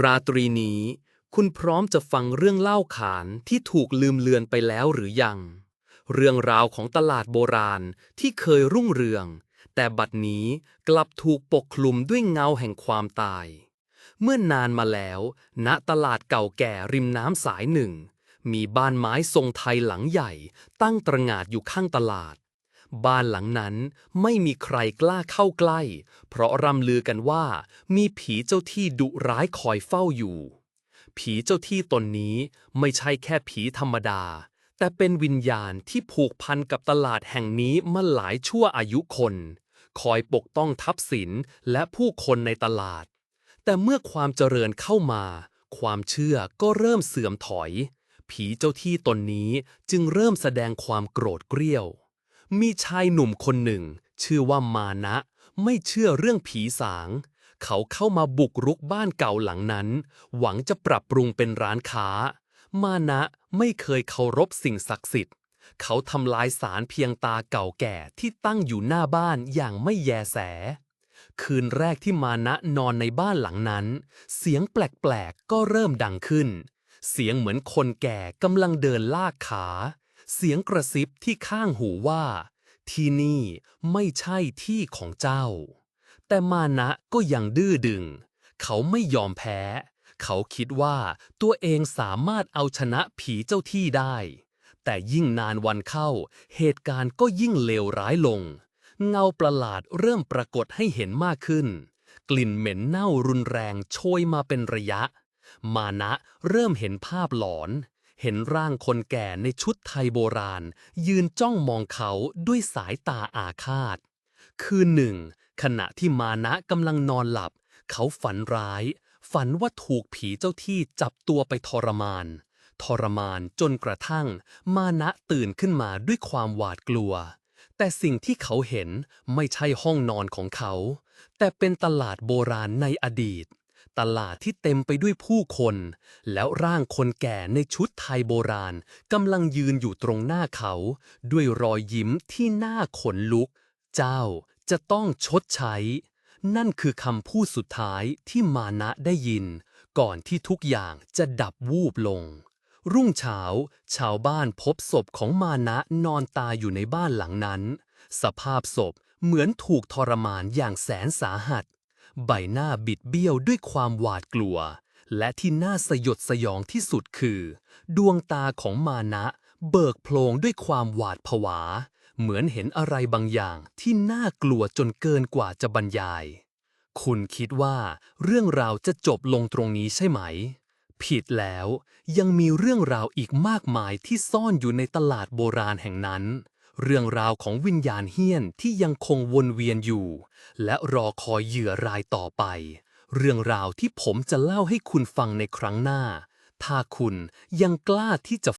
ราตรีนี้ คุณพร้อมจะฟังเรื่องเล่าขานที่ถูกลืมเลือนไปแล้วหรือยัง เรื่องราวของตลาดโบราณที่เคยรุ่งเรือง แต่บัดนี้กลับถูกปกคลุมด้วยเงาแห่งความตาย เมื่อนานมาแล้ว ณตลาดเก่าแก่ริมน้ำสายหนึ่ง มีบ้านไม้ทรงไทยหลังใหญ่ตั้งตระหง่านอยู่ข้างตลาด บ้านหลังนั้นไม่มีใครกล้าเข้าใกล้ เพราะรำลือกันว่ามีผีเจ้าที่ดุร้ายคอยเฝ้าอยู่ ผีเจ้าที่ตนนี้ไม่ใช่แค่ผีธรรมดา แต่เป็นวิญญาณที่ผูกพันกับตลาดแห่งนี้มาหลายชั่วอายุคน คอยปกป้องทัพสินและผู้คนในตลาด แต่เมื่อความเจริญเข้ามา ความเชื่อก็เริ่มเสื่อมถอย ผีเจ้าที่ตนนี้จึงเริ่มแสดงความโกรธเกรี้ยว มีชายหนุ่มคนหนึ่ง ชื่อว่ามานะ ไม่เชื่อเรื่องผีสาง เขาเข้ามาบุกรุกบ้านเก่าหลังนั้น หวังจะปรับปรุงเป็นร้านค้า มานะไม่เคยเคารพสิ่งศักดิ์สิทธิ์ เขาทำลายสารเพียงตาเก่าแก่ที่ตั้งอยู่หน้าบ้านอย่างไม่แยแส คืนแรกที่มานะนอนในบ้านหลังนั้น เสียงแปลกๆก็เริ่มดังขึ้น เสียงเหมือนคนแก่กำลังเดินลากขา เสียงกระซิบที่ข้างหูว่า ที่นี่ไม่ใช่ที่ของเจ้า แต่มานะก็ยังดื้อดึง เขาไม่ยอมแพ้ เขาคิดว่าตัวเองสามารถเอาชนะผีเจ้าที่ได้ แต่ยิ่งนานวันเข้า เหตุการณ์ก็ยิ่งเลวร้ายลง เงาประหลาดเริ่มปรากฏให้เห็นมากขึ้น กลิ่นเหม็นเน่ารุนแรงโชยมาเป็นระยะ มานะเริ่มเห็นภาพหลอน เห็นร่างคนแก่ในชุดไทยโบราณ ยืนจ้องมองเขาด้วยสายตาอาฆาต คืนหนึ่ง ขณะที่มานะกำลังนอนหลับ เขาฝันร้าย ฝันว่าถูกผีเจ้าที่จับตัวไปทรมาน ทรมานจนกระทั่ง มานะตื่นขึ้นมาด้วยความหวาดกลัว แต่สิ่งที่เขาเห็นไม่ใช่ห้องนอนของเขา แต่เป็นตลาดโบราณในอดีต ตลาดที่เต็มไปด้วยผู้คน แล้วร่างคนแก่ในชุดไทยโบราณกำลังยืนอยู่ตรงหน้าเขา ด้วยรอยยิ้มที่หน่าขนลุก เจ้าจะต้องชดใช้ นั่นคือคำพูดสุดท้ายที่มานะได้ยิน ก่อนที่ทุกอย่างจะดับวูบลง รุ่งเช้า ชาวบ้านพบศพของมานะนอนตายอยู่ในบ้านหลังนั้น สภาพศพเหมือนถูกทรมานอย่างแสนสาหัส ใบหน้าบิดเบี้ยวด้วยความหวาดกลัว และที่น่าสยดสยองที่สุดคือ ดวงตาของมานะ เบิกโพลงด้วยความหวาดผวา เหมือนเห็นอะไรบางอย่างที่น่ากลัวจนเกินกว่าจะบรรยาย คุณคิดว่าเรื่องราวจะจบลงตรงนี้ใช่ไหม ผิดแล้วยังมีเรื่องราวอีกมากมายที่ซ่อนอยู่ในตลาดโบราณแห่งนั้น เรื่องราวของวิญญาณเฮี้ยนที่ยังคงวนเวียนอยู่ และรอคอยเหยื่อรายต่อไป เรื่องราวที่ผมจะเล่าให้คุณฟังในครั้งหน้า ถ้าคุณยังกล้าที่จะ